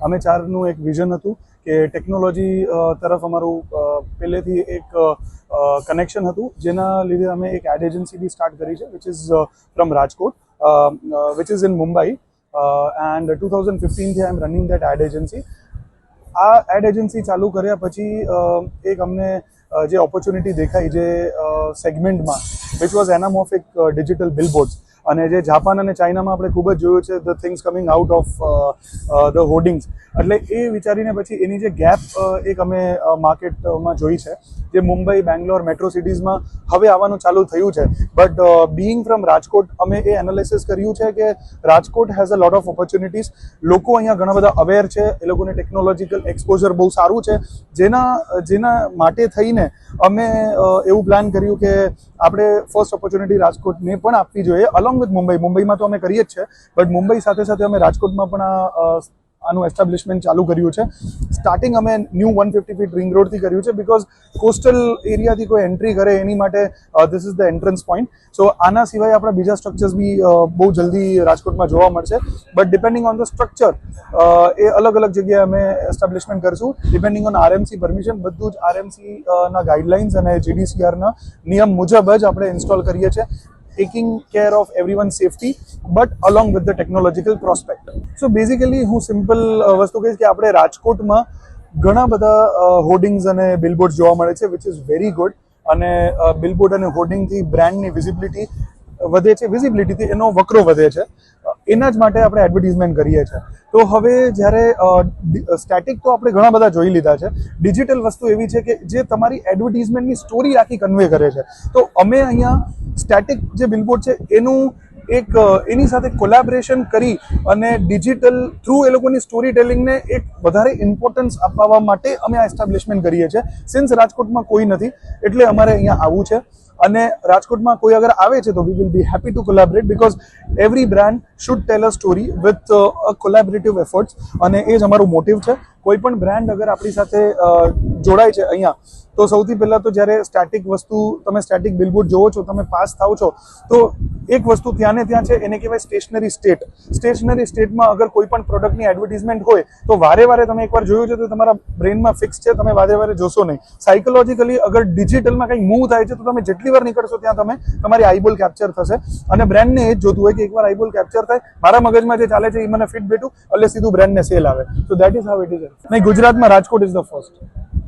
અમે ચારનું એક વિઝન હતું કે ટેકનોલોજી તરફ અમારું પહેલેથી એક કનેક્શન હતું. જેના લીધે અમે એક એડ એજન્સી બી સ્ટાર્ટ કરી છે which is from Rajkot which is in Mumbai and two thousand ફિફ્ટીનથી I am running that ad agency આ એડ એજન્સી ચાલુ કર્યા પછી એક અમને જે ઓપોર્ચ્યુનિટી દેખાઈ જે સેગમેન્ટમાં which was anamorphic digital billboards અને જે જાપાન અને ચાઇનામાં આપણે ખૂબ જ જોયું છે the things coming out of the hoardings એટલે એ વિચારીને પછી એની જે ગેપ એક અમે માર્કેટમાં જોઈ છે. જે મુંબઈ, બેંગ્લોર મેટ્રો સિટીઝમાં હવે આવવાનું ચાલુ થયું છે. બટ બિઈંગ ફ્રોમ રાજકોટ, અમે એ એનાલિસિસ કર્યું છે કે Rajkot has a lot of opportunities લોકો અહીંયા ઘણા બધા અવેર છે. એ લોકોને ટેકનોલોજીકલ એક્સપોઝર બહુ સારું છે. જેના જેના માટે થઈને અમે એવું પ્લાન કર્યું કે આપણે ફર્સ્ટ ઓપોર્ચ્યુનિટી રાજકોટને પણ આપવી જોઈએ અલોંગ વિથ મુંબઈ. મુંબઈમાં તો અમે કરીએ જ છે. બટ મુંબઈ સાથે સાથે અમે રાજકોટમાં પણ આ આનું એસ્ટાબ્લિશમેન્ટ ચાલુ કર્યું છે. સ્ટાર્ટિંગ અમે new one fifty feet ring રોડથી કર્યું છે બિકોઝ કોસ્ટલ એરિયાથી કોઈ એન્ટ્રી કરે એની માટે this is the entrance point so આના સિવાય આપણા બીજા સ્ટ્રક્ચર્સ બી બહુ જલ્દી રાજકોટમાં જોવા મળશે. But depending on the structure એ અલગ અલગ જગ્યાએ અમે એસ્ટાબ્લિશમેન્ટ કરશું. ડિપેન્ડિંગ ઓન આરએમસી પરમિશન બધું જ આરએમસીના ગાઈડલાઇન્સ અને જીડીસીઆરના નિયમ મુજબ જ આપણે ઇન્સ્ટોલ કરીએ છીએ. Taking care of everyone's safety but along with the technological prospect so basically હું સિમ્પલ વસ્તુ કહીશ કે આપણે રાજકોટમાં ઘણા બધા હોર્ડિંગ્સ અને બિલબોર્ડ જોવા મળે છે વિચ ઇઝ વેરી ગુડ અને બિલબોર્ડ અને હોર્ડિંગથી બ્રાન્ડની વિઝિબિલિટી વધે છે. વિઝિબિલિટીથી એનો વકરો વધે છે. એના જ માટે આપણે એડવર્ટિઝમેન્ટ કરીએ છીએ. તો હવે જ્યારે સ્ટેટિક તો આપણે ઘણા બધા જોઈ લીધા છે. ડિજિટલ વસ્તુ એવી છે કે જે તમારી એડવર્ટિઝમેન્ટની સ્ટોરી આખી કન્વે કરે છે. તો અમે અહીંયા સ્ટેટિક જે બિલબોર્ડ છે એનું એક એની સાથે કોલેબરેશન કરી અને ડિજિટલ થ્રુ એ લોકોની સ્ટોરી ટેલિંગને એક વધારે ઇમ્પોર્ટન્સ અપાવવા માટે અમે આ એસ્ટાબ્લિશમેન્ટ કરીએ છીએ. સિન્સ રાજકોટમાં કોઈ નથી, એટલે અમારે અહીંયા આવવું છે. અને રાજકોટમાં કોઈ અગર આવે છે તો we will be happy to collaborate because every brand should tell a story with a collaborative efforts અને એ જ અમારું મોટિવ છે. કોઈ પણ બ્રાન્ડ અગર આપણી સાથે જોડાય છે અહીંયા, તો સૌથી પહેલાં તો જ્યારે સ્ટેટિક વસ્તુ, તમે સ્ટેટિક બિલબોર્ડ જોવો છો, તમે પાસ થાવ છો, તો એક વસ્તુ ત્યાં ને ત્યાં છે, એને કહેવાય સ્ટેશનરી સ્ટેટ સ્ટેશનરી સ્ટેટમાં અગર કોઈ પણ પ્રોડક્ટની એડવર્ટિઝમેન્ટ હોય, તો વારે વારે તમે એકવાર જોયું છે તો તમારા બ્રેનમાં ફિક્સ છે, તમે વારે વારે જોશો નહીં. સાયકોલોજીકલી અગર ડિજિટલમાં કંઈક મૂવ થાય છે, તો તમે જેટલી વાર નીકળશો ત્યાં તમે તમારી આઈબોલ કેપ્ચર થશે. અને બ્રેન્ડને એ જ જોતું હોય કે એકવાર આઈબોલ કેપ્ચર થાય, મારા મગજમાં જે ચાલે છે એ મને ફિટ બેઠું એટલે સીધું બ્રેન્ડને સેલ આવે. તો that is how it is નહીં, ગુજરાતમાં Rajkot is the first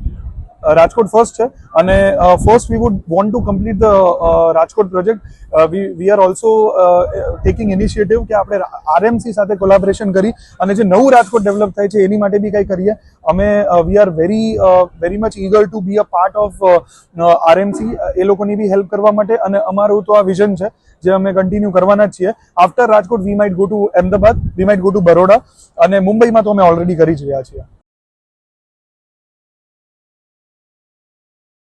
Rajkot first છે. અને first we would want to complete the Rajkot project we we are also taking initiative કે આપણે આરએમસી સાથે કોલાબરેશન કરી અને જે નવું રાજકોટ ડેવલપ થાય છે એની માટે બી કંઈ કરીએ. અમે we are very very much eager to be a part of RMC એ લોકોની બી હેલ્પ કરવા માટે અને અમારું તો આ વિઝન છે જે અમે કન્ટિન્યુ કરવાના જ છીએ. After Rajkot we might go to Ahmedabad we might go to Baroda અને મુંબઈમાં તો અમે ઓલરેડી કરી જ રહ્યા છીએ.